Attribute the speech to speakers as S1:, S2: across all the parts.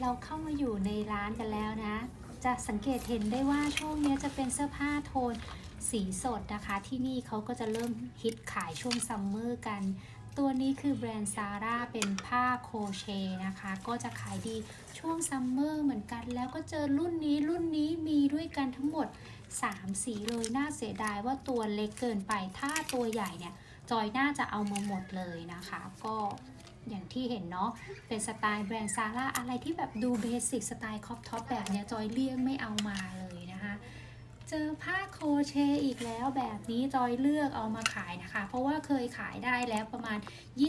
S1: เราเข้ามาอยู่ในร้านกันแล้วนะ จะสังเกตเห็นได้ว่าช่วงนี้จะเป็นเสื้อผ้าโทนสีสดนะคะ ที่นี่เขาก็จะเริ่มฮิตขายช่วงซัมเมอร์กัน ตัวนี้คือแบรนด์ซาร่าเป็นผ้าโคเชนะคะ ก็จะขายดีช่วงซัมเมอร์เหมือนกัน แล้วก็เจอรุ่นนี้รุ่นนี้มีด้วยกันทั้งหมด 3 สีเลย น่าเสียดายว่าตัวเล็กเกินไป ถ้าตัวใหญ่เนี่ย จอยน่าจะเอามาหมดเลยนะคะ ก็ อย่างที่เห็นเนาะเป็นสไตล์แบรนด์ซาร่าอะไรที่แบบดูเบสิกสไตล์คอปท็อปแบบเนี้ยจอยเลี่ยงไม่เอามาเลยนะคะ เจอผ้าโคเชอีกแล้วแบบนี้จอยเลือกเอามาขายนะคะ เพราะว่าเคยขายได้แล้วประมาณ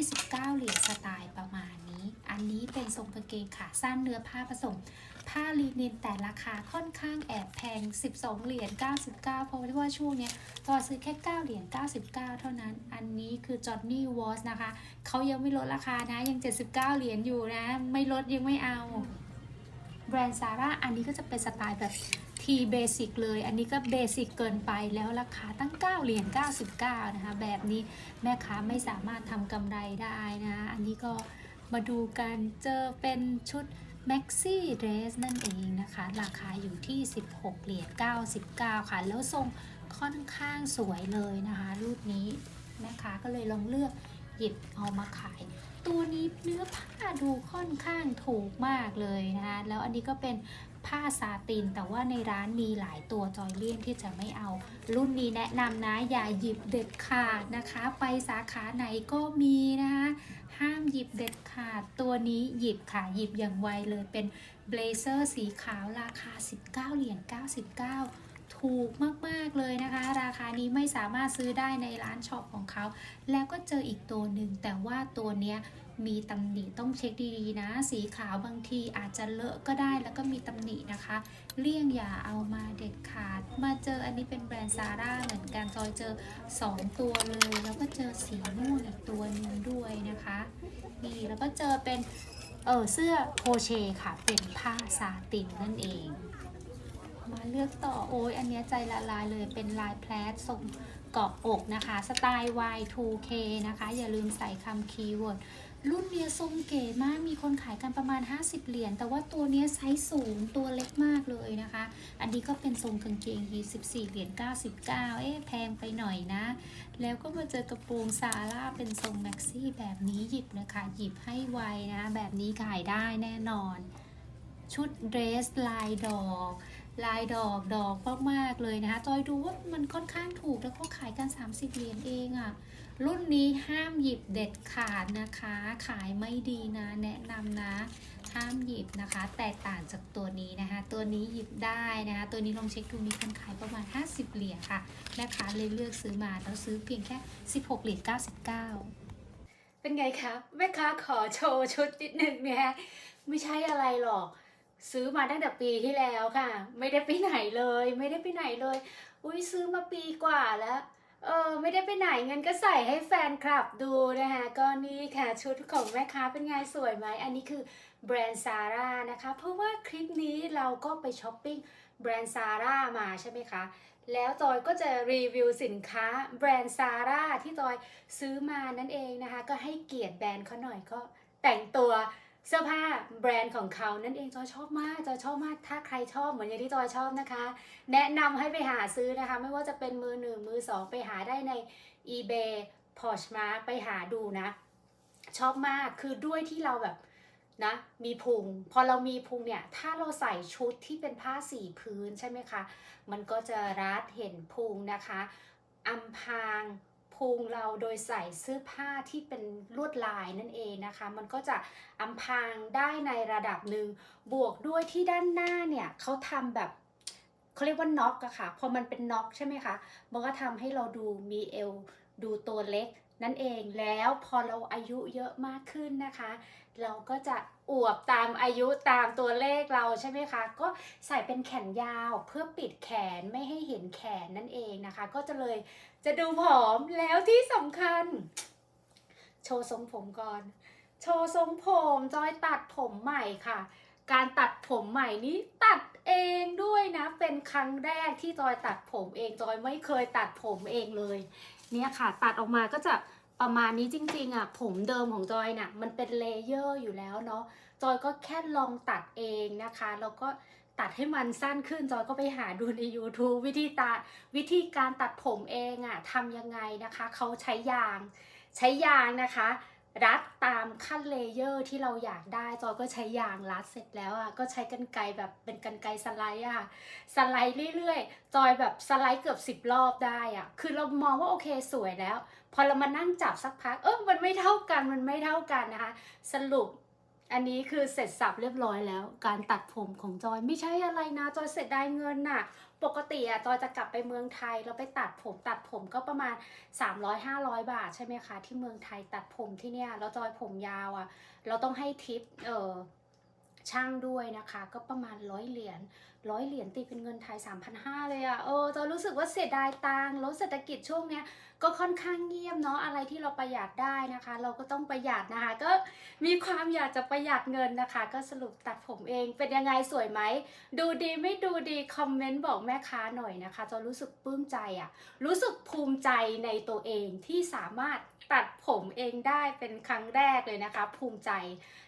S1: 29 เหรียญสไตล์ประมาณนี้ อันนี้เป็นทรงกางเกงขาสั้นเนื้อผ้าผสม ผ้าลีนินแต่ราคาค่อนข้างแอบแพง 12 เหรียญ 99 เพราะว่าช่วงเนี้ยจอยซื้อแค่ 9 เหรียญ 99 เท่านั้น อันนี้คือจอ h นนี่วอสนะคะ เขายังไม่ลดราคานะ ยัง 79 เหรียญอยู่นะ ไม่ลดยังไม่เอา แบรนด์ซาร่า อันนี้ก็จะเป็นสไตล์แบบทีเบสิกเลย อันนี้ก็เบสิกเกินไปแล้วราคาตั้ง 9 เหรียญ 99 นะคะ แบบนี้แม่ค้าไม่สามารถทำกำไรได้นะ อันนี้ก็มาดูกัน เจอเป็นชุด Maxi Dress นั่นเองนะคะ ราคาอยู่ที่ 16 เหรียญ 99 ค่ะ แล้วทรงค่อนข้างสวยเลยนะคะ รูปนี้แม่ค้าก็เลยลองเลือกหยิบเอามาขาย ตัวนี้เนื้อผ้าดูค่อนข้างถูกมากเลยนะคะ แล้วอันนี้ก็เป็นผ้าซาติน แต่ว่าในร้านมีหลายตัวจอยเลี่ยงที่จะไม่เอา รุ่นนี้แนะนำนะ อย่าหยิบเด็ดขาดนะคะ ไปสาขาไหนก็มีนะคะ ห้ามหยิบเด็ดขาด ตัวนี้หยิบค่ะ หยิบอย่างไวเลยเป็นเบลเซอร์สีขาวราคา 19 เหรียญ 99 ถูกมาก ๆ เลยนะคะ ราคานี้ไม่สามารถซื้อได้ในร้านช็อปของเขา แล้วก็เจออีกตัวหนึ่ง แต่ว่าตัวเนี้ย มีตำหนิต้องเช็คดีๆนะ สีขาวบางทีอาจจะเลอะก็ได้แล้วก็มีตำหนินะคะ เลี่ยงอย่าเอามาเด็ดขาด มาเจออันนี้เป็นแบรนด์ซาร่าเหมือนกันจอยเจอ 2 ตัวเลย แล้วก็เจอสีม่วงอีกตัวหนึงด้วยนะคะนี่แล้วก็เจอเป็นเออเสื้อโคเชค่ะเป็นผ้าซาตินนั่นเอง มาเลือกต่อโอ้ยอันนี้ใจละลายเลยเป็นลายแพลททรงเกาะอกนะคะ สไตล์ Y2K นะคะ อย่าลืมใส่คำคีย์เวิร์ด รุ่นเนี้ยทรงเก๋มาก มีคนขายกันประมาณ 50 เหรียญ แต่ว่าตัวเนี้ยไซส์สูง ตัวเล็กมากเลยนะคะ อันนี้ก็เป็นทรงกางเกงยี14 เหรียญ 99 เอ๊ะ แพงไปหน่อยนะ แล้วก็มาเจอกระโปรงซาร่าเป็นทรงแม็กซี่แบบนี้หยิบนะคะ หยิบให้ไวนะ แบบนี้ขายได้แน่นอน ชุดเดรสลายดอกลายดอกดอกมากๆเลยนะคะ จอยดูว่ามันค่อนข้างถูกแล้วก็ขายกัน 30 เหรียญเองอะ่ะ รุ่นนี้ห้ามหยิบเด็ดขาดนะคะ ขายไม่ดีนะแนะนำนะ ห้ามหยิบนะคะ แตกต่างจากตัวนี้นะคะ ตัวนี้หยิบได้นะคะ ตัวนี้ลองเช็คดูมีคนขายประมาณ 50 เหรียญค่ะแม่ค้าเลยเลือกซื้อมาแล้วซื้อเพียงแค่ 16 เหรียญ99 เป็นไงคะแม่ค้าขอโชว์ชุดนิดนึงนะคะไม่ใช่อะไรหรอก ซื้อมาตั้งแต่ปีที่แล้วค่ะ ไม่ได้ไปไหนเลย ไม่ได้ไปไหนเลย อุ้ยซื้อมาปีกว่าแล้ว เออไม่ได้ไปไหนเงินก็ใส่ให้แฟนคลับดูนะคะก็นี่ค่ะชุดของแม่ค้าเป็นไงสวยไหม อันนี้คือแบรนด์ซาร่านะคะ เพราะว่าคลิปนี้เราก็ไปช้อปปิ้งแบรนด์ซาร่ามาใช่ไหมคะ แล้วจอยก็จะรีวิวสินค้าแบรนด์ซาร่าที่จอยซื้อมานั่นเองนะคะ ก็ให้เกียรติแบรนด์เขาหน่อยก็แต่งตัว เสื้อผ้าแบรนด์ของเขานั่นเองจอยชอบมากจอยชอบมาก ถ้าใครชอบเหมือนอย่างที่จอยชอบนะคะ แนะนำให้ไปหาซื้อนะคะ ไม่ว่าจะเป็นมือหนึ่งมือสองไปหาได้ใน eBay Poshmark ไปหาดูนะ ชอบมากคือด้วยที่เราแบบนะมีพุง พอเรามีพุงเนี่ย ถ้าเราใส่ชุดที่เป็นผ้าสีพื้นใช่ไหมคะ มันก็จะรัดเห็นพุงนะคะอำพาง พุงเราโดยใส่เสื้อผ้าที่เป็นลวดลายนั่นเองนะคะ มันก็จะอำพรางได้ในระดับหนึ่งบวกด้วยที่ด้านหน้าเนี่ยเขาทำแบบเขาเรียกว่าน็อกอะค่ะพอมันเป็นน็อกใช่ไหมคะมันก็ทำให้เราดูมีเอวดูตัวเล็กนั่นเองแล้วพอเราอายุเยอะมากขึ้นนะคะ เราก็จะอวบตามอายุตามตัวเลขเราใช่ไหมคะ ก็ใส่เป็นแขนยาวเพื่อปิดแขนไม่ให้เห็นแขนนั่นเองนะคะ ก็จะเลย จะดูผอมแล้วที่สำคัญ โชว์ทรงผมก่อน โชว์ทรงผมจอยตัดผมใหม่ค่ะ การตัดผมใหม่นี้ตัดเองด้วยนะ เป็นครั้งแรกที่จอยตัดผมเองจอยไม่เคยตัดผมเองเลย เนี่ยค่ะ ตัดออกมาก็จะประมาณนี้จริงๆอะผมเดิมของจอยน่ะมันเป็นเลเยอร์อยู่แล้วเนาะจอยก็แค่ลองตัดเองนะคะแล้วก็ ตัดให้มันสั้นขึ้นจอยก็ไปหาดูใน YouTube วิธีตัดวิธีการตัดผมเองอะทำยังไงนะคะเขาใช้ยาง ใช้ยางนะคะ รัดตามขั้นเลเยอร์ที่เราอยากได้จอยก็ใช้ยางรัดเสร็จแล้วอะก็ใช้กันไกรแบบเป็นกันไกรสไลด์อะสไลด์เรื่อยๆ จอยแบบสไลด์เกือบสิบรอบได้อะคือเรามองว่าโอเคสวยแล้ว พอเรามานั่งจับสักพักเออมันไม่เท่ากันมันไม่เท่ากันนะคะ สรุป อันนี้คือเสร็จสับเรียบร้อยแล้ว การตัดผมของจอยไม่ใช่อะไรนะ จอยเสร็จได้เงินน่ะ ปกติอะจอยจะกลับไปเมืองไทยแล้วไปตัดผมตัดผมก็ประมาณ 300-500 บาทใช่ไหมคะ ที่เมืองไทยตัดผมที่เนี่ยแล้วจอยผมยาวอะเราต้องให้ทิปเออช่างด้วยนะคะ ก็ประมาณร้อยเหรียญ ร้อยเหรียญตีเป็นเงินไทย 3,500 เลยอะเออจอยรู้สึกว่าเสียดายตังค์แล้วเศรษฐกิจช่วงเนี้ยก็ค่อนข้างเงียบเนาะ อะไรที่เราประหยัดได้นะคะ เราก็ต้องประหยัดนะคะ ก็มีความอยากจะประหยัดเงินนะคะ ก็สรุปตัดผมเอง เป็นยังไงสวยไหม ดูดีไม่ดูดี คอมเมนต์บอกแม่ค้าหน่อยนะคะจะรู้สึกปลื้มใจอะรู้สึกภูมิใจในตัวเองที่สามารถตัดผมเองได้เป็นครั้งแรกเลยนะคะ ภูมิใจ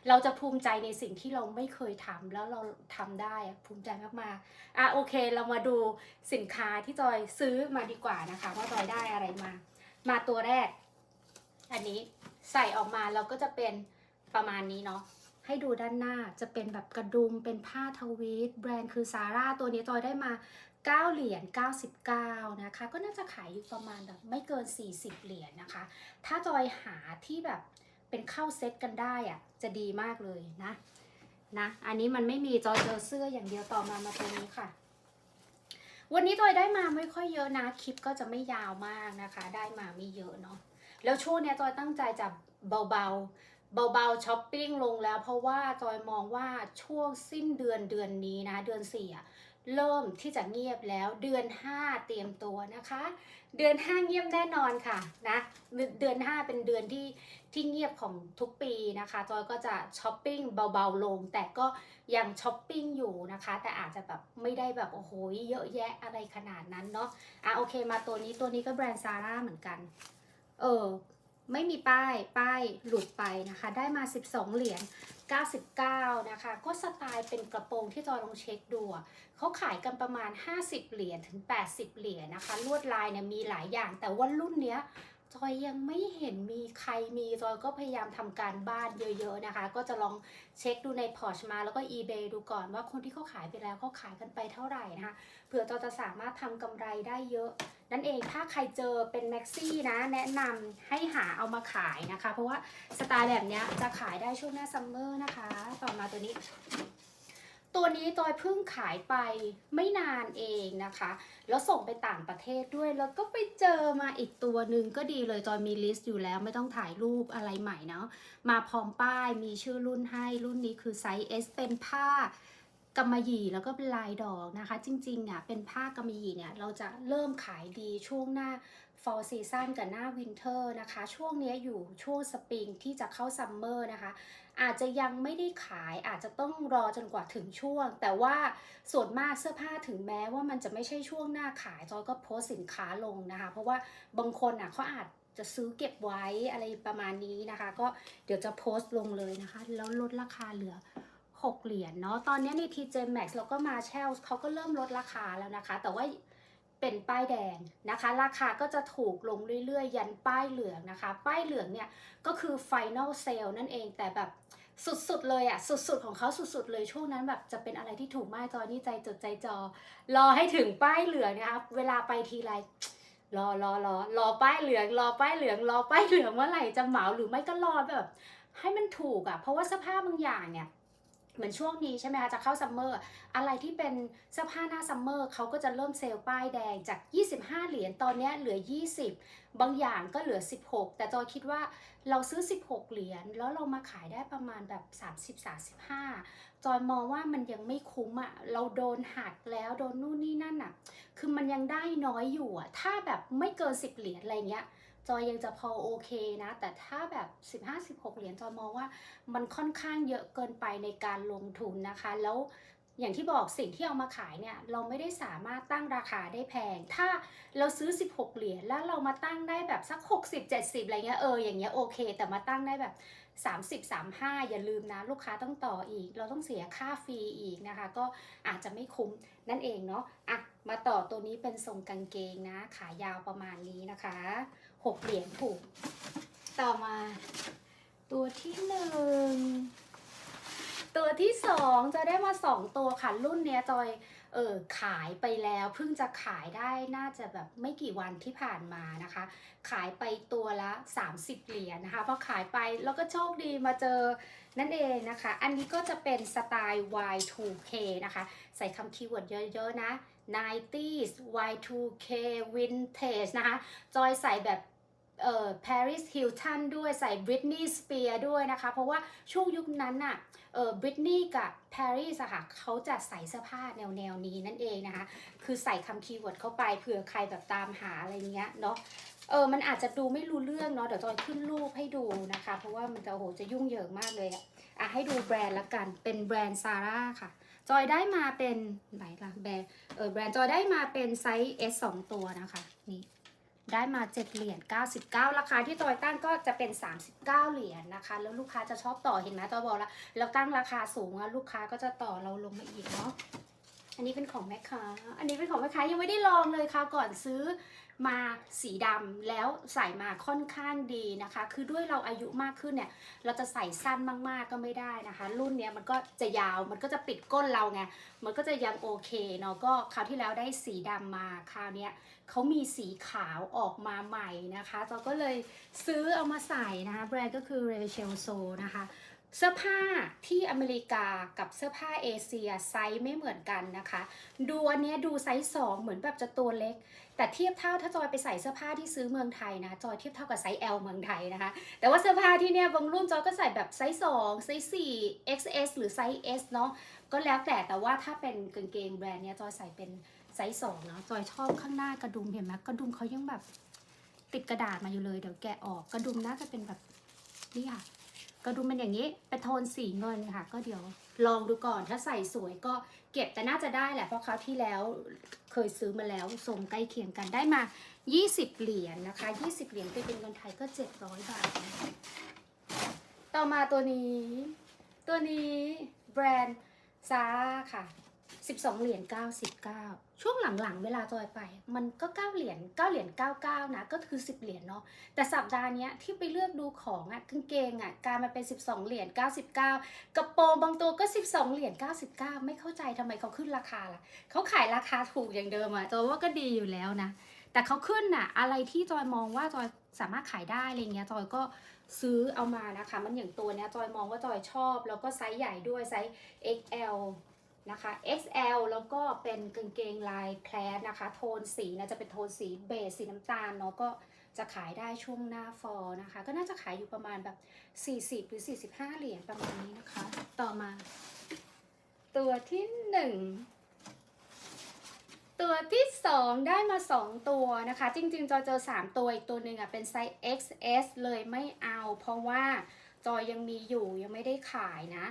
S1: เราจะภูมิใจในสิ่งที่เราไม่เคยทำแล้วเราทำได้อะภูมิใจมากๆอะโอเค เรามาดูสินค้าที่จอยซื้อมาดีกว่านะคะ ว่าจอยได้อะไรมา มาตัวแรก อันนี้ใส่ออกมาเราก็จะเป็นประมาณนี้เนาะให้ดูด้านหน้าจะเป็นแบบกระดุมเป็นผ้าทวีตแบรนด์คือซาร่าตัวนี้จอยได้มา 9 เหรียญ99 นะคะ ก็น่าจะขายอยู่ประมาณแบบไม่เกิน 40 เหรียญนะคะ ถ้าจอยหาที่แบบเป็นเข้าเซ็ตกันได้อะจะดีมากเลยนะ นะ อันนี้มันไม่มีจอเจอเสื้ออย่างเดียวต่อมามาตรงนี้ค่ะ วันนี้จอยได้มาไม่ค่อยเยอะนะ คลิปก็จะไม่ยาวมากนะคะ ได้มาไม่เยอะเนาะ แล้วช่วงเนี้ยจอยตั้งใจจะเบาๆ เบาๆช้อปปิ้งลงแล้ว เพราะว่าจอยมองว่าช่วงสิ้นเดือนเดือนนี้นะ เดือนสี่อะ เริ่มที่จะเงียบแล้วเดือน 5 เตรียมตัวนะคะ เดือน 5 เงียบแน่นอนค่ะนะเดือน 5 เป็นเดือนที่ที่เงียบของทุกปีนะคะจอยก็จะช้อปปิ้งเบาๆลง แต่ก็ยังช้อปปิ้งอยู่นะคะ แต่อาจจะแบบไม่ได้แบบโอ้โหเยอะแยะอะไรขนาดนั้นเนาะอะโอเคมาตัวนี้ตัวนี้ก็แบรนด์ซาร่าเหมือนกัน เออไม่มีป้าย ป้ายหลุดไปนะคะ ได้มา 12 เหรียญ 99 นะคะ ก็สไตล์เป็นกระโปรงที่จอยลองเช็คดูเขาขายกันประมาณ 50 เหรียญถึง 80 เหรียญนะคะ ลวดลายเนี่ยมีหลายอย่าง แต่ว่ารุ่นเนี้ย จอยยังไม่เห็นมีใครมีจอยก็พยายามทำการบ้านเยอะๆนะคะ ก็จะลองเช็คดูในพอร์ชมาแล้วก็ eBay ดูก่อนว่าคนที่เขาขายไปแล้วเขาขายกันไปเท่าไหร่นะคะเผื่อจอยจะสามารถทำกำไรได้เยอะ นั่นเองถ้าใครเจอเป็นแม็กซี่นะ แนะนำให้หาเอามาขายนะคะ เพราะว่าสไตล์แบบนี้จะขายได้ช่วงหน้าซัมเมอร์นะคะ ต่อมาตัวนี้ ตัวนี้จอยเพิ่งขายไปไม่นานเองนะคะ แล้วส่งไปต่างประเทศด้วย แล้วก็ไปเจอมาอีกตัวหนึ่งก็ดีเลยจอยมีลิสต์อยู่แล้วไม่ต้องถ่ายรูปอะไรใหม่เนาะ มาพร้อมป้ายมีชื่อรุ่นให้รุ่นนี้คือไซส์ S เป็นผ้ากำมะหยี่แล้วก็เป็นลายดอกนะคะ จริงๆอะเป็นผ้ากำมะหยี่เนี่ยเราจะเริ่มขายดีช่วงหน้า fall season กับหน้า winter นะคะ ช่วงนี้อยู่ช่วงสปริงที่จะเข้าซัมเมอร์นะคะ อาจจะยังไม่ได้ขายอาจจะต้องรอจนกว่าถึงช่วง แต่ว่าส่วนมากเสื้อผ้าถึงแม้ว่ามันจะไม่ใช่ช่วงหน้าขายจอยก็โพสสินค้าลงนะคะ เพราะว่าบางคนอะเขาอาจจะซื้อเก็บไว้อะไรประมาณนี้นะคะ ก็เดี๋ยวจะโพสต์ลงเลยนะคะ แล้วลดราคาเหลือ 6 เหรียญเนาะตอนนี้ใน TJ Maxx แล้วก็มาเชลเขาก็เริ่มลดราคาแล้วนะคะ แต่ว่า เป็นป้ายแดงนะคะ ราคาก็จะถูกลงเรื่อยๆ ยันป้ายเหลืองนะคะ ป้ายเหลืองเนี่ยก็คือ Final Sale นั่นเองแต่แบบสุดๆเลยอะสุดๆของเขาสุดๆเลยช่วงนั้นแบบจะเป็นอะไรที่ถูกมากจอนี่ใจจดใจจอ รอให้ถึงป้ายเหลืองนะคะเวลาไปทีไรรอรอรอรอป้ายเหลืองรอป้ายเหลืองรอป้ายเหลืองเมื่อไหร่จะเหมาหรือไม่ก็รอแบบ ให้มันถูกอะเพราะว่าสื้อผ้าบางอย่างเนี่ย เหมือนช่วงนี้ใช่ไหมคะจะเข้าซัมเมอร์อะไรที่เป็นเสื้อผ้าหน้าซัมเมอร์เขาก็จะเริ่มเซลล์ป้ายแดงจาก 25 เหรียญตอนนี้เหลือ 20 บางอย่างก็เหลือ 16 แต่จอยคิดว่าเราซื้อ 16 เหรียญแล้วเรามาขายได้ประมาณแบบ 30 35 จอยมองว่ามันยังไม่คุ้มอะ่ะเราโดนหักแล้วโดนนู่นนี่นั่นอะ่ะคือมันยังได้น้อยอยู่อะ่ะถ้าแบบไม่เกิน 10 เหรียญอะไรเงี้ย จอยยังจะพอโอเคนะ แต่ถ้าแบบ 15-16 เหรียญจอยมองว่ามันค่อนข้างเยอะเกินไปในการลงทุนนะคะ แล้วอย่างที่บอกสิ่งที่เอามาขายเนี่ย เราไม่ได้สามารถตั้งราคาได้แพง ถ้าเราซื้อ 16 เหรียญแล้วเรามาตั้งได้แบบสัก 60 70 อะไรเงี้ยเอออย่างเงี้ยโอเค แต่มาตั้งได้แบบ 30 35 อย่าลืมนะ ลูกค้าต้องต่ออีก เราต้องเสียค่าฟรีอีกนะคะ ก็อาจจะไม่คุ้มนั่นเองเนาะอะมาต่อตัวนี้เป็นทรงกางเกงนะ ขายาวประมาณนี้นะคะ 6เหรียญถูก ต่อมา ตัวที่หนึ่งตัวที่สองจะได้มาสองตัวค่ะ รุ่นเนี้ยจอยเออขายไปแล้วเพิ่งจะขายได้น่าจะแบบไม่กี่วันที่ผ่านมานะคะ ขายไปตัวละ 30 เหรียญนะคะพอขายไปแล้วก็โชคดีมาเจอนั่นเองนะคะ อันนี้ก็จะเป็นสไตล์ Y2K นะคะ ใส่คำคีย์เวิร์ดเยอะๆนะ 90s Y2K Vintage นะคะ จอยใส่แบบ เอ่อ Paris Hilton ด้วยใส่ Britney Spears ด้วยนะคะ เพราะว่าช่วงยุคนั้นน่ะเออบริตนีย์กับ Paris อะค่ะเขาจะใส่เสื้อผ้าแนวแนวนี้นั่นเองนะคะ คือใส่คำคีย์เวิร์ดเข้าไปเผื่อใครแบบตามหาอะไรเงี้ยเนาะเออมันอาจจะดูไม่รู้เรื่องเนาะเดี๋ยวจอยขึ้นรูปให้ดูนะคะ เพราะว่ามันจะโอ้โหจะยุ่งเหยิงมากเลยอะอะให้ดูแบรนด์ละกันเป็นแบรนด์ซาร่าค่ะจอยได้มาเป็นไหนล่ะแบรนด์เออแบรนด์จอยได้มาเป็นไซส์ S 2ตัวนะคะนี่ ได้มา 7 เหรียญ 99 ราคาที่ตอยตั้งก็จะเป็น 39 เหรียญนะคะ แล้วลูกค้าจะชอบต่อเห็นไหมตอยบอกแล้วเราตั้งราคาสูงอะลูกค้าก็จะต่อเราลงมาอีกเนาะ อันนี้เป็นของแม่ค้า อันนี้เป็นของแม่ค้ายังไม่ได้ลองเลยค่ะก่อนซื้อมาสีดำแล้วใส่มาค่อนข้างดีนะคะ คือด้วยเราอายุมากขึ้นเนี่ย เราจะใส่สั้นมากๆก็ไม่ได้นะคะ รุ่นเนี้ยมันก็จะยาวมันก็จะปิดก้นเราไงมันก็จะยังโอเคเนาะก็คราวที่แล้วได้สีดำมาคราวเนี้ยเขามีสีขาวออกมาใหม่นะคะ เราก็เลยซื้อเอามาใส่นะคะแบรนด์ก็คือ Rachel So นะคะ เสื้อผ้าที่อเมริกากับเสื้อผ้าเอเชียไซส์ไม่เหมือนกันนะคะ ดูอันนี้ดูไซส์2เหมือนแบบจะตัวเล็ก แต่เทียบเท่าถ้าจอยไปใส่เสื้อผ้าที่ซื้อเมืองไทยนะ จอยเทียบเท่ากับไซส์ L เมืองไทยนะคะ แต่ว่าเสื้อผ้าที่เนี่ยบางรุ่นจอยก็ใส่แบบไซส์2ไซส์4 XS หรือไซส์ S เนาะก็แล้วแต่แต่ว่าถ้าเป็นกางเกงแบรนด์เนี้ยจอยใส่เป็นไซส์2เนาะจอยชอบข้างหน้ากระดุมเห็นไหมกระดุมเขายังแบบติดกระดาษมาอยู่เลยเดี๋ยวแกะออกกระดุมน่าจะเป็นแบบนี่ค่ะ กระดุมเป็นอย่างนี้เป็นโทนสีเงินค่ะ ก็เดี๋ยวลองดูก่อนถ้าใส่สวยก็เก็บแต่น่าจะได้แหละเพราะคราวที่แล้วเคยซื้อมาแล้วทรงใกล้เคียงกันได้มา 20 เหรียญนะคะ 20 เหรียญตีเป็นเงินไทยก็ 700 บาท ต่อมาตัวนี้ ตัวนี้แบรนด์ซาร่าค่ะ 12 เหรียญ 99 ช่วงหลังๆ เวลาจอยไป มันก็9เหรียญ9เหรียญ99นะ ก็คือ10เหรียญเนาะ แต่สัปดาห์นี้ที่ไปเลือกดูของอะกางเกงอะการมาเป็น12เหรียญ99กระโปรงบางตัวก็12เหรียญ99ไม่เข้าใจทำไมเขาขึ้นราคาล่ะ เขาขายราคาถูกอย่างเดิมอะจอยว่าก็ดีอยู่แล้วนะ แต่เขาขึ้นน่ะ อะไรที่จอยมองว่าจอยสามารถขายได้อะไรเงี้ยจอยก็ซื้อเอามานะคะ มันอย่างตัวเนี้ยจอยมองว่าจอยชอบ แล้วก็ไซส์ใหญ่ด้วยไซส์ XL นะคะ XL แล้วก็เป็นกางเกงลายแพลสนะคะ โทนสีนะจะเป็นโทนสีเบจสีน้ำตาลเนาะก็จะขายได้ช่วงหน้าฟอลนะคะ ก็น่าจะขายอยู่ประมาณแบบ 40 หรือ 45 เหรียญประมาณนี้นะคะ ต่อมา ตัวที่หนึ่งตัวที่สองได้มา 2 ตัวนะคะ จริง ๆ จอเจอ 3 ตัวอีกตัวหนึ่งอะเป็นไซส์ XS เลยไม่เอา เพราะว่าจอยังมีอยู่ยังไม่ได้ขายนะ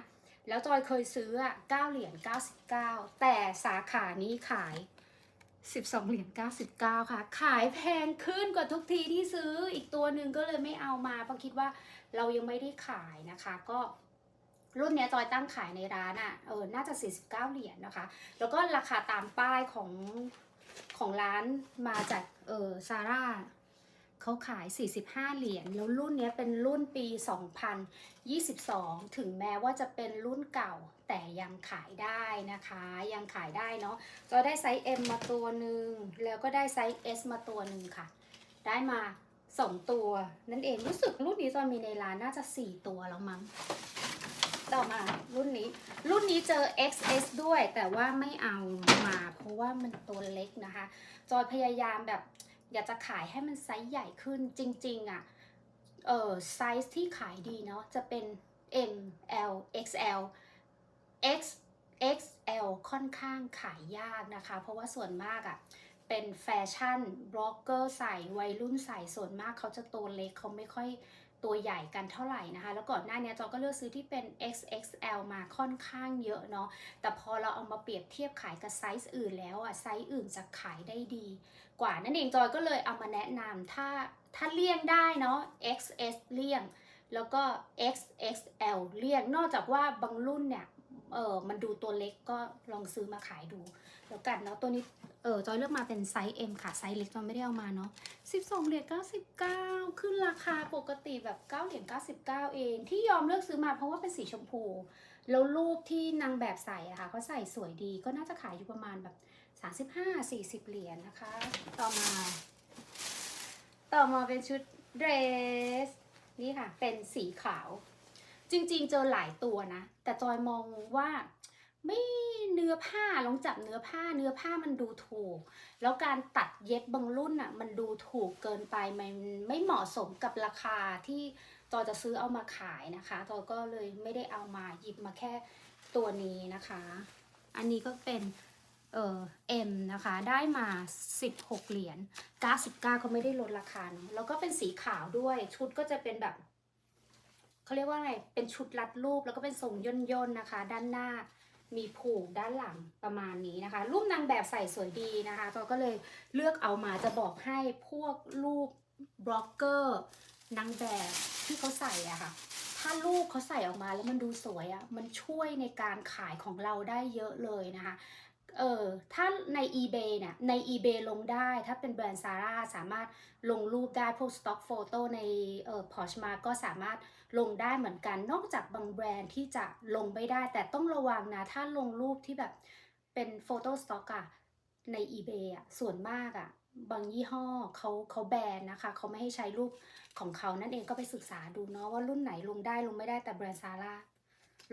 S1: แล้วจอยเคยซื้ออะ9เหรียญ99แต่สาขานี้ขาย12เหรียญ99ค่ะ ขายแพงขึ้นกว่าทุกทีที่ซื้ออีกตัวหนึ่งก็เลยไม่เอามาเพราะคิดว่าเรายังไม่ได้ขายนะคะ ก็รุ่นนี้จอยตั้งขายในร้านอะ เออ น่าจะ 49 เหรียญนะคะ แล้วก็ราคาตามป้ายของของร้านมาจาก เออซาร่า เขาขาย 45 เหรียญ แล้วรุ่นนี้เป็นรุ่นปี 2022 ถึงแม้ว่าจะเป็นรุ่นเก่า แต่ยังขายได้นะคะ ยังขายได้เนาะจอยได้ไซส์ M มาตัวหนึ่ง แล้วก็ได้ไซส์ S มาตัวหนึ่งค่ะ ได้มา 2 ตัว นั่นเอง รู้สึกรุ่นนี้จอยมีในร้านน่าจะ 4 ตัวแล้วมั้ง ต่อมารุ่นนี้ รุ่นนี้เจอ XS ด้วย แต่ว่าไม่เอามา เพราะว่ามันตัวเล็กนะคะ จอยพยายามแบบ อยากจะขายให้มันไซส์ใหญ่ขึ้นจริงๆอะเออไซส์ที่ขายดีเนาะจะเป็น M L XL X XL ค่อนข้างขายยากนะคะ เพราะว่าส่วนมากอะเป็นแฟชั่นบล็อกเกอร์ใส่วัยรุ่นใส่ส่วนมากเขาจะตัวเล็กเขาไม่ค่อย ตัวใหญ่กันเท่าไหร่นะคะ แล้วก่อนหน้านี้จอก็เลือกซื้อที่เป็น XXL มาค่อนข้างเยอะเนาะ แต่พอเราเอามาเปรียบเทียบขายกับไซส์อื่นแล้วอะไซส์อื่นจะขายได้ดี กว่านั่นเองจอยก็เลยเอามาแนะนำถ้าถ้าเลี่ยงได้เนาะ XS เลี่ยง แล้วก็ XXL เลี่ยง นอกจากว่าบางรุ่นเนี่ย เออมันดูตัวเล็กก็ลองซื้อมาขายดูแล้วกันเนาะตัวนี้เออจอยเลือกมาเป็นไซส์ M ค่ะไซส์เล็กจอยไม่ได้เอามาเนาะ12เหรียญ99 ขึ้นราคาปกติแบบ9เหรียญ99 เอง ที่ยอมเลือกซื้อมาเพราะว่าเป็นสีชมพู แล้วรูปที่นางแบบใส่อะค่ะเขาใส่สวยดีก็น่าจะขายอยู่ประมาณแบบ 35-40 เหรียญนะคะ ต่อมา ต่อมาเป็นชุดเดรสนี่ค่ะ เป็นสีขาว จริง ๆ เจอหลายตัวนะ แต่จอยมองว่าไม่เนื้อผ้าลองจับเนื้อผ้าเนื้อผ้ามันดูถูก แล้วการตัดเย็บบางรุ่นอะ มันดูถูกเกินไปมันไม่เหมาะสมกับราคาที่จอยจะซื้อเอามาขายนะคะจอยก็เลยไม่ได้เอามาหยิบมาแค่ตัวนี้นะคะ อันนี้ก็เป็นเอ่อ M นะคะ ได้มา 16 เหรียญ99ก็ไม่ได้ลดราคาเนอะแล้วก็เป็นสีขาวด้วยชุดก็จะเป็นแบบ เขาเรียกว่าอะไรเป็นชุดรัดรูปแล้วก็เป็นทรงย่นๆนนะคะ ด้านหน้ามีผูกด้านหลังประมาณนี้นะคะ รูปนางแบบใส่สวยดีนะคะเราก็เลยเลือกเอามาจะบอกให้พวกรูปบล็อกเกอร์นางแบบที่เขาใส่อะค่ะถ้ารูปเขาใส่ออกมาแล้วมันดูสวยอะมันช่วยในการขายของเราได้เยอะเลยนะคะเออถ้าใน eBay เนี่ยใน eBay ลงได้ถ้าเป็นแบรนด์ซาร่าสามารถลงรูปได้พวก Stock Photo ในเอ่อ Poshmark ก็สามารถ ลงได้เหมือนกัน นอกจากบางแบรนด์ที่จะลงไม่ได้ แต่ต้องระวังนะ ถ้าลงรูปที่แบบเป็น Photo Stock อะใน eBay อะส่วนมากอะบางยี่ห้อเขาเขาแบนนะคะ เขาไม่ให้ใช้รูปของเขานั่นเองก็ไปศึกษาดูเนาะว่ารุ่นไหนลงได้ลงไม่ได้แต่แบรนด์ซาร่า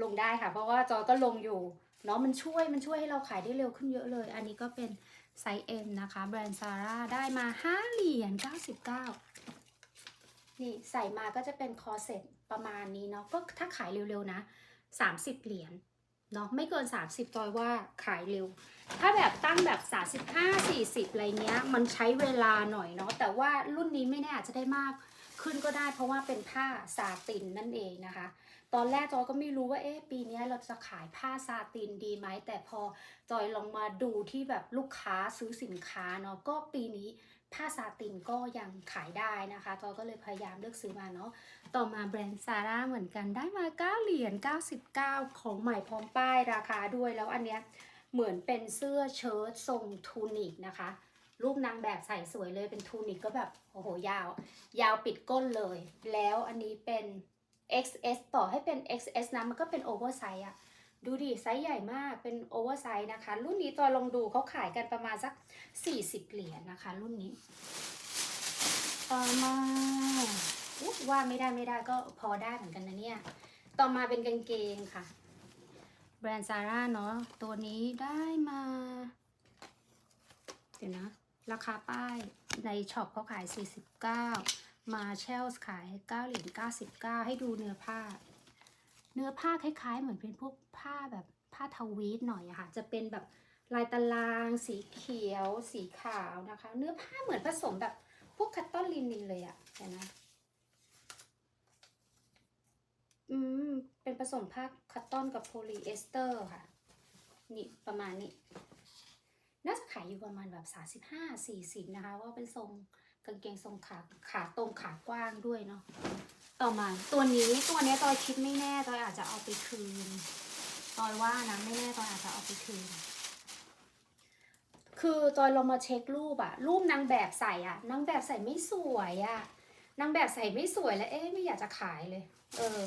S1: ลงได้ค่ะ เพราะว่าจอก็ลงอยู่เนาะมันช่วยมันช่วยให้เราขายได้เร็วขึ้นเยอะเลย อันนี้ก็เป็นไซส์ M นะคะ แบรนด์ซาร่าได้มา 5 เหรียญ 99 นี่ใส่มาก็จะเป็นคอเซ็ต ประมาณนี้เนาะก็ถ้าขายเร็วๆนะ 30 เหรียญเนาะไม่เกิน 30 จอยว่าขายเร็ว ถ้าแบบตั้งแบบ 35 40 อะไรเงี้ย มันใช้เวลาหน่อยเนาะแต่ว่ารุ่นนี้ไม่แน่อาจจะได้มากขึ้นก็ได้ เพราะว่าเป็นผ้าซาตินนั่นเองนะคะ ตอนแรกจอยก็ไม่รู้ว่าเอ๊ะปีนี้เราจะขายผ้าซาตินดีไหมแต่พอจอยลองมาดูที่แบบลูกค้าซื้อสินค้าเนาะก็ปีนี้ ผ้าซาตินก็ยังขายได้นะคะจอยก็เลยพยายามเลือกซื้อมาเนาะ ต่อมาแบรนด์ซาร่าเหมือนกันได้มา 9 เหรียญ 99 ของใหม่พร้อมป้ายราคาด้วยแล้วอันเนี้ยเหมือนเป็นเสื้อเชิ้ตทรงทูนิกนะคะ รูปนางแบบใส่สวยเลยเป็นทูนิกก็แบบโอ้โหยาว ยาวปิดก้นเลย แล้วอันนี้เป็น XS ต่อให้เป็น XS นะมันก็เป็นโอเวอร์ไซส์อะ ดูดิไซส์ใหญ่มากเป็นโอเวอร์ไซส์นะคะ รุ่นนี้ตอนลองดูเขาขายกันประมาณสัก 40 เหรียญนะคะ รุ่นนี้ต่อมาอว่าไม่ได้ไม่ได้ก็พอได้เหมือนกันนะเนี่ย ต่อมาเป็นกางเกงค่ะ แบรนด์ซาร่าเนาะตัวนี้ได้มา เดี๋ยวนะ ราคาป้ายในช็อปเขาขาย 49 มาเชลส์ขาย9เหรียญ99 ให้ดูเนื้อผ้า นื้อผ้าคล้าย ๆ เหมือนเป็นพวกผ้าแบบผ้าทวีตหน่อยอะค่ะ จะเป็นแบบลายตารางสีเขียว สีขาวนะคะ เนื้อผ้าเหมือนผสมแบบพวกคัตตอนลินินเลยอะเดี๋ยวนะอืม เป็นผสมผ้าคัตตอนกับโพลีเอสเตอร์ค่ะ นี่ประมาณนี้ น่าจะขายอยู่ประมาณแบบ 35 40 นะคะ ว่าเป็นทรงกางเกงทรงขาขาตรงขากว้างด้วยเนาะ ต่อมาตัวนี้ตัวนี้ตอยคิดไม่แน่ตอยอาจจะเอาไปคืนตอยว่านะไม่แน่ตอยอาจจะเอาไปคืน คือตอยลองมาเช็ครูปอะรูปนางแบบใส่อะนางแบบใส่ไม่สวยอะนางแบบใส่ไม่สวยแล้วเอ๊ะไม่อยากจะขายเลย เออ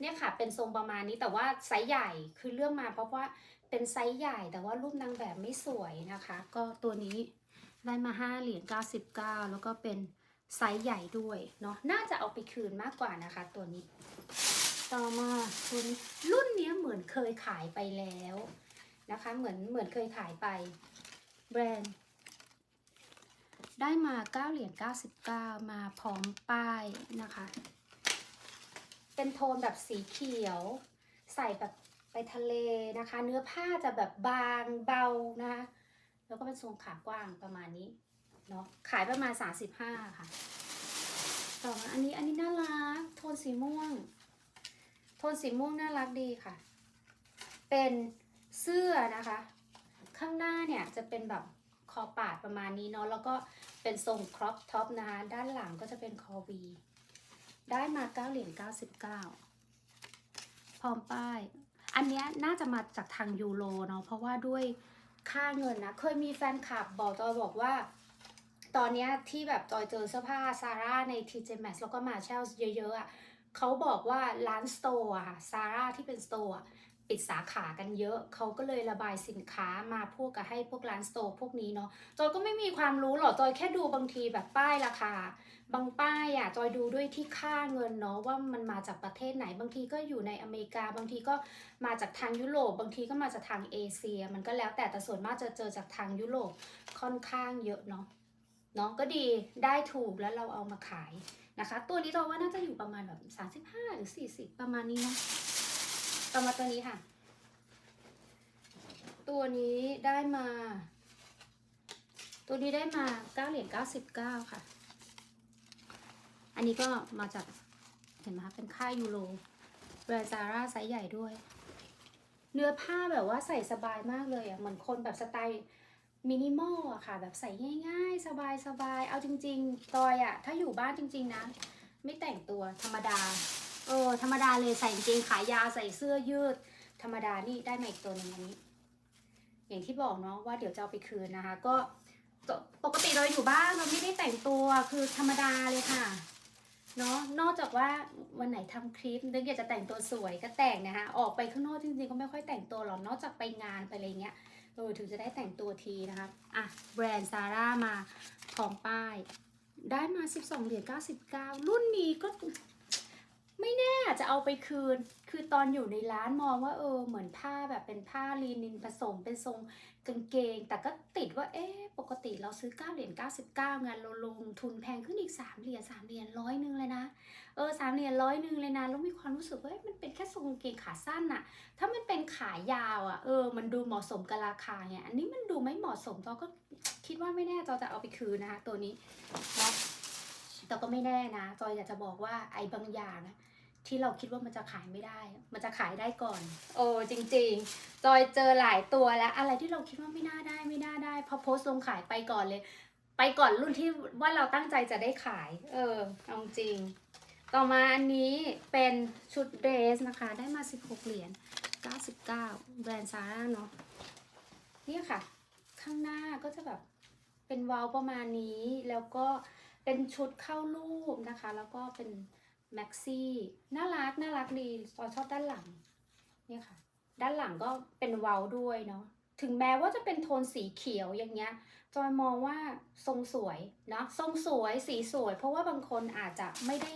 S1: เนี่ยค่ะ เป็นทรงประมาณนี้แต่ว่าไซส์ใหญ่คือเลือกมาเพราะว่าเป็นไซส์ใหญ่แต่ว่ารูปนางแบบไม่สวยนะคะ ก็ตัวนี้ได้มา5เหรียญ99แล้วก็เป็น ไซส์ใหญ่ด้วยเนาะน่าจะเอาไปคืนมากกว่านะคะ ตัวนี้ ต่อมาตัวนี้รุ่นนี้เหมือนเคยขายไปแล้วนะคะ เหมือนเหมือนเคยขายไป แบรนด์ ได้มา9เหรียญ99 มาพร้อมป้ายนะคะ เป็นโทนแบบสีเขียว ใส่แบบไปทะเลนะคะ เนื้อผ้าจะแบบบางเบานะคะ แล้วก็เป็นทรงขากว้างประมาณนี้ เนาะขายประมาณ 35 ค่ะ ต่อมาอันนี้อันนี้น่ารัก โทนสีม่วง โทนสีม่วงน่ารักดีค่ะ เป็นเสื้อนะคะ ข้างหน้าเนี่ยจะเป็นแบบคอปาดประมาณนี้เนาะแล้วก็เป็นทรงครอปท็อปนะคะด้านหลังก็จะเป็นคอวีได้มาเก้าเหรียญเก้าสิบเก้าพร้อมป้าย อันนี้น่าจะมาจากทางยูโรเนาะเพราะว่าด้วยค่าเงินนะ เคยมีแฟนคลับบอกจอยบอกว่า ตอนนี้ที่แบบจอยเจอเสื้อผ้าซาร่าใน TJ Maxx แล้วก็มาเชลเยอะๆอะเขาบอกว่าร้านสโตร์อะค่ะซาร่าที่เป็นสโตร์อะปิดสาขากันเยอะ เขาก็เลยระบายสินค้ามาพวกกับให้พวกร้านสโตร์พวกนี้เนาะ จอยก็ไม่มีความรู้หรอก จอยแค่ดูบางทีแบบป้ายราคา บางป้ายอะจอยดูด้วยที่ค่าเงินเนาะว่ามันมาจากประเทศไหน บางทีก็อยู่ในอเมริกา บางทีก็มาจากทางยุโรป บางทีก็มาจากทางเอเชีย มันก็แล้วแต่แต่ส่วนมากจะเจอจากทางยุโรปค่อนข้างเยอะเนาะ เนาะก็ดีได้ถูกแล้วเราเอามาขายนะคะ ตัวนี้จอยว่าน่าจะอยู่ประมาณแบบ 35 หรือ 40 ประมาณนี้เนาะต่อมาตัวนี้ค่ะ ตัวนี้ได้มา ตัวนี้ได้มา9เหรียญ99 ค่ะ อันนี้ก็มาจากเห็นไหมคะเป็นค่ายยูโรแบรนด์ซาร่าไซส์ใหญ่ด้วย เนื้อผ้าแบบว่าใส่สบายมากเลยอะเหมือนคนแบบสไตล์ มินิมอลอะค่ะ แบบใส่ง่ายๆ สบายๆ เอาจริง ๆ ตอยอะถ้าอยู่บ้านจริง ๆ นะ ไม่แต่งตัวธรรมดา เออ ธรรมดาเลยใส่กางเกงขายาวใส่เสื้อยืด ธรรมดานี่ได้มาอีกตัวหนึงอันนี้ อย่างที่บอกเนาะว่าเดี๋ยวจะเอาไปคืนนะคะ ก็ปกติเราอยู่บ้านเราไม่ได้แต่งตัวคือธรรมดาเลยค่ะเนาะนอกจากว่าวันไหนทำคลิปนึกอยากจะแต่งตัวสวยก็แต่งนะคะออกไปข้างนอกจริงๆก็ไม่ค่อยแต่งตัวหรอกนอกจากไปงานไปอะไรเงี้ย เออถึงจะได้แต่งตัวทีนะคะอะแบรนด์ซาร่ามาของป้าย ได้มา 12 เหรียญ 99 รุ่นนี้ก็ ไม่แน่อาจจะเอาไปคืน คือตอนอยู่ในร้านมองว่าเออเหมือนผ้าแบบเป็นผ้าลีนินผสมเป็นทรงกางเกง แต่ก็ติดว่าเอ๊ะปกติเราซื้อ9เหรียญ99งานเราลงทุนแพงขึ้นอีก 3เหรียญ3เหรียญร้อยหนึ่งเลยนะ เออสามเหรียญร้อยหนึ่งเลยนะ แล้วมีความรู้สึกว่ามันเป็นแค่ทรงกางเกงขาสั้นอะถ้ามันเป็นขายาวอะเออ มันดูเหมาะสมกับราคาไงอันนี้มันดูไม่เหมาะสมจอก็คิดว่าไม่แน่จอจะเอาไปคืนนะคะ ตัวนี้นะแต่ก็ไม่แน่นะ จอยอยากจะบอกว่าไอ้บางอย่างอะ ที่เราคิดว่ามันจะขายไม่ได้ มันจะขายได้ก่อน โอ้จริง ๆ จอยเจอหลายตัวแล้วอะไรที่เราคิดว่าไม่น่าได้ไม่น่าได้พอโพสต์ลงขายไปก่อนเลย ไปก่อนรุ่นที่ว่าเราตั้งใจจะได้ขาย เออเอาจริง ต่อมาอันนี้เป็นชุดเดรสนะคะ ได้มา 16 เหรียญ 99 แบรนด์ซาร่าเนาะนี่ค่ะ ข้างหน้าก็จะแบบเป็นวาลประมาณนี้แล้วก็เป็นชุดเข้ารูปนะคะ แล้วก็เป็น แม็กซี่ น่ารัก น่ารักดีจอยชอบด้านหลัง เนี่ยค่ะ ด้านหลังก็เป็นวาด้วยเนาะ ถึงแม้ว่าจะเป็นโทนสีเขียวอย่างเงี้ย จอยมองว่าทรงสวยเนาะ ทรงสวย สีสวย เพราะว่าบางคนอาจจะไม่ได้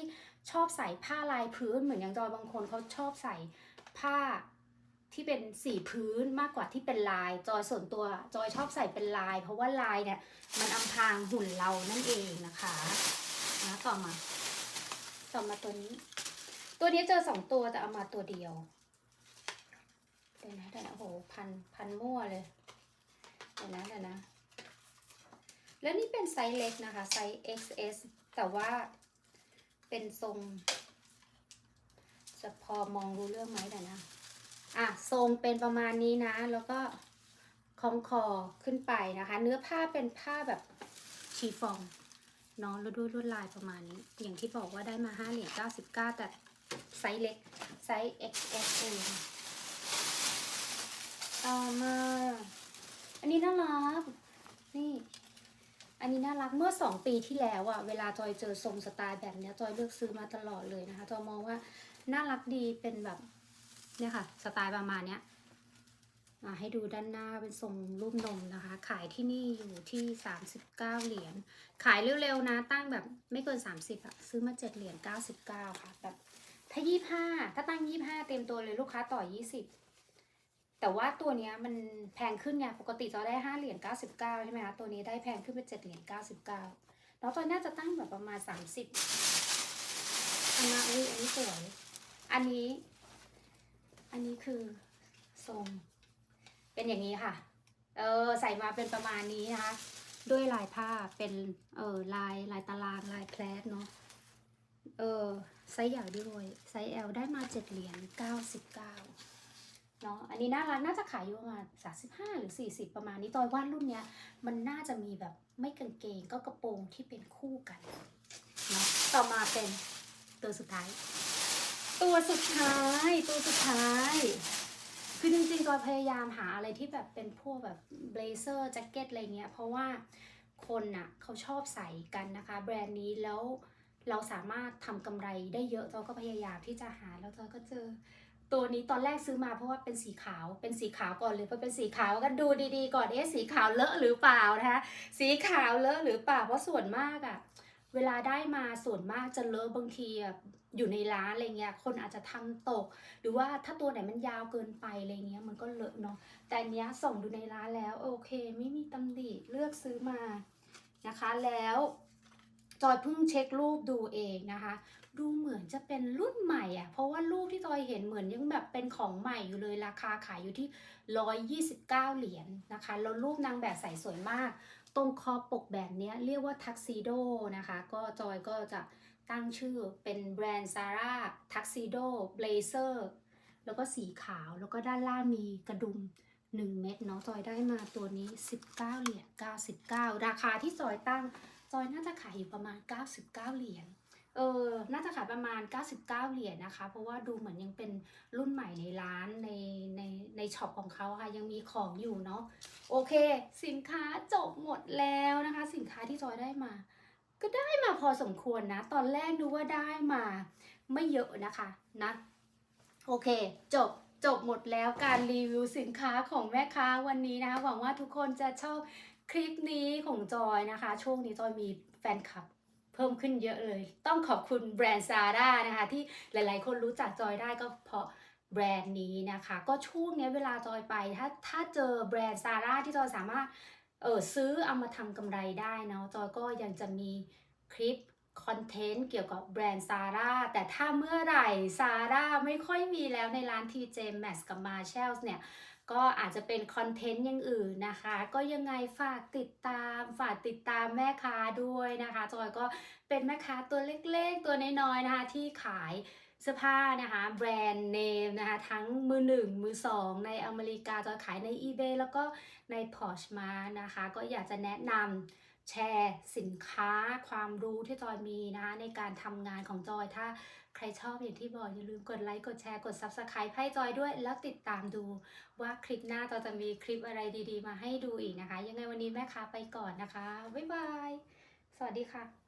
S1: ชอบใส่ผ้าลายพื้นเหมือนอย่างจอยบางคนเขาชอบใส่ผ้าที่เป็นสีพื้นมากกว่าที่เป็นลาย จอยส่วนตัวจอยชอบใส่เป็นลาย เพราะว่าลายเนี่ยมันอำพรางหุ่นเรานั่นเองนะคะนะต่อมา ต่อมาตัวนี้ ตัวนี้เจอสองตัวแต่เอามาตัวเดียวเดี๋ยวนะเดี๋ยวนะโอ้โหพันพันมั่วเลยเดี๋ยวนะเดี๋ยวนะ แล้วนี่เป็นไซส์เล็กนะคะ ไซส์ XS แต่ว่าเป็นทรง จะพอมองรู้เรื่องไหมแต่นะ อะ ทรงเป็นประมาณนี้นะ แล้วก็คล้องคอขึ้นไปนะคะ เนื้อผ้าเป็นผ้าแบบชีฟอง เนาะแล้วด้วยลวดลายประมาณนี้ อย่างที่บอกว่าได้มา5เหรียญ99 แต่ไซส์เล็ก ไซส์ XS เองต่อมา อันนี้น่ารัก นี่ อันนี้น่ารักเมื่อสองปีที่แล้วอะเวลาจอยเจอทรงสไตล์แบบเนี้ยจอยเลือกซื้อมาตลอดเลยนะคะ จอยมองว่าน่ารักดีเป็นแบบเนี่ยค่ะ สไตล์ประมาณเนี้ย ให้ดูด้านหน้าเป็นทรงรูปนมนะคะ ขายที่นี่อยู่ที่ 39 เหรียญ ขายเร็วๆนะ ตั้งแบบไม่เกิน 30อะซื้อมา 7 เหรียญ 99 ค่ะ แบบถ้า 25 ถ้าตั้ง 25 เต็มตัวเลยลูกค้าต่อ 20 แต่ว่าตัวนี้มันแพงขึ้นไง ปกติจะได้ห้าเหรียญเก้าสิบเก้าใช่ไหมคะ ตัวนี้ได้แพงขึ้นเป็นเจ็ดเหรียญเก้าสิบเก้าแล้วตัวน่าจะตั้งแบบประมาณสามสิบอันนี้อุ้ยอันนี้สวย อันนี้ อันนี้คือทรง เป็นอย่างนี้ค่ะ เออใส่มาเป็นประมาณนี้นะคะ ด้วยลายผ้าเป็นเออลายลายตารางลายแพลทเนาะ เออไซส์ใหญ่ด้วยไซส์ L ได้มาเจ็ดเหรียญเก้าสิบเก้าเนาะ อันนี้น่ารักน่าจะขายอยู่ประมาณสาสิบห้าหรือสี่สิบประมาณนี้ตอยว่ารุ่นเนี้ย มันน่าจะมีแบบไม่กางเกงก็กระโปรงที่เป็นคู่กันเนาะ ต่อมาเป็นตตัวสุดท้าย ตัวสุดท้าย ตัวสุดท้าย คือจริงๆจอยพยายามหาอะไรที่แบบเป็นพวกแบบเบลเซอร์แจ็คเก็ตอะไรเงี้ย เพราะว่าคนน่ะเขาชอบใส่กันนะคะ แบรนด์นี้แล้วเราสามารถทำกำไรได้เยอะจอยก็พยายามที่จะหาแล้วจอยก็เจอ ตัวนี้ตอนแรกซื้อมาเพราะว่าเป็นสีขาวเป็นสีขาวก่อนเลยเพราะเป็นสีขาวก็ดูดีๆ ก่อนเอ๊ะสีขาวเลอะหรือเปล่านะคะสีขาวเลอะหรือเปล่าเพราะส่วนมากอะเวลาได้มาส่วนมากจะเลอะบางทีอะ อยู่ในร้านอะไรเงี้ย คนอาจจะทำตก หรือว่าถ้าตัวไหนมันยาวเกินไปอะไรเงี้ย มันก็เลอะเนาะ แต่อันเนี้ยส่งดูในร้านแล้ว โอเค ไม่มีตำหนิ เลือกซื้อมานะคะ แล้ว จอยเพิ่งเช็ครูปดูเองนะคะ ดูเหมือนจะเป็นรุ่นใหม่อะเพราะว่ารูปที่จอยเห็นเหมือนยังแบบเป็นของใหม่อยู่เลย ราคาขายอยู่ที่ 129 เหรียญนะคะ แล้วรูปนางแบบใส่สวยมาก ตรงคอปกแบบเนี้ยเรียกว่าทักซิโดนะคะ ก็จอยก็จะ ตั้งชื่อเป็นแบรนด์ซาร่าทักซิโดเบลเซอร์แล้วก็สีขาวแล้วก็ด้านล่างมีกระดุม 1 เม็ดเนาะจอยได้มาตัวนี้ 19 เหรียญ99 ราคาที่จอยตั้งจอยน่าจะขายอยู่ประมาณ 99 เหรียญเออน่าจะขายประมาณ 99 เหรียญนะคะ เพราะว่าดูเหมือนยังเป็นรุ่นใหม่ในร้านในในในช็อปของเขาค่ะ ยังมีของอยู่เนาะโอเค สินค้าจบหมดแล้วนะคะ สินค้าที่จอยได้มา ก็ได้มาพอสมควรนะ ตอนแรกดูว่าได้มาไม่เยอะนะคะนะ โอเค จบจบหมดแล้วการรีวิวสินค้าของแม่ค้าวันนี้นะคะหวังว่าทุกคนจะชอบคลิปนี้ของจอยนะคะ ช่วงนี้จอยมีแฟนคลับเพิ่มขึ้นเยอะเลย ต้องขอบคุณแบรนด์ซาร่านะคะ ที่หลายๆ คนรู้จักจอยได้ก็เพราะแบรนด์นี้นะคะ ก็ช่วงนี้เวลาจอยไป ถ้าถ้าเจอแบรนด์ซาร่าที่จอยสามารถ เออซื้อเอามาทำกำไรได้เนาะจอยก็ยังจะมีคลิปคอนเทนต์เกี่ยวกับแบรนด์ซาร่าแต่ถ้าเมื่อไหร่ซาร่าไม่ค่อยมีแล้วในร้าน TJ Maxx กับ Marshalls เนี่ย ก็อาจจะเป็นคอนเทนต์อย่างอื่นนะคะ ก็ยังไงฝากติดตาม ฝากติดตามแม่ค้าด้วยนะคะ จอยก็เป็นแม่ค้าตัวเล็กๆ ตัวน้อยๆนะคะที่ขาย เสื้อผ้านะคะแบรนด์เนมนะคะทั้งมือหนึ่งมือสองในอเมริกาจอยขายใน eBay แล้วก็ใน Poshmark นะคะ ก็อยากจะแนะนำแชร์สินค้าความรู้ที่จอยมีนะคะในการทำงานของจอยถ้าใครชอบอย่างที่บอกอย่าลืมกดไลค์กดแชร์กด Subscribe ให้จอยด้วย แล้วติดตามดูว่าคลิปหน้าเราจะมีคลิปอะไรดี ๆ มาให้ดูอีกนะคะ ยังไงวันนี้แม่ค้าไปก่อนนะคะ บ๊ายบาย สวัสดีค่ะ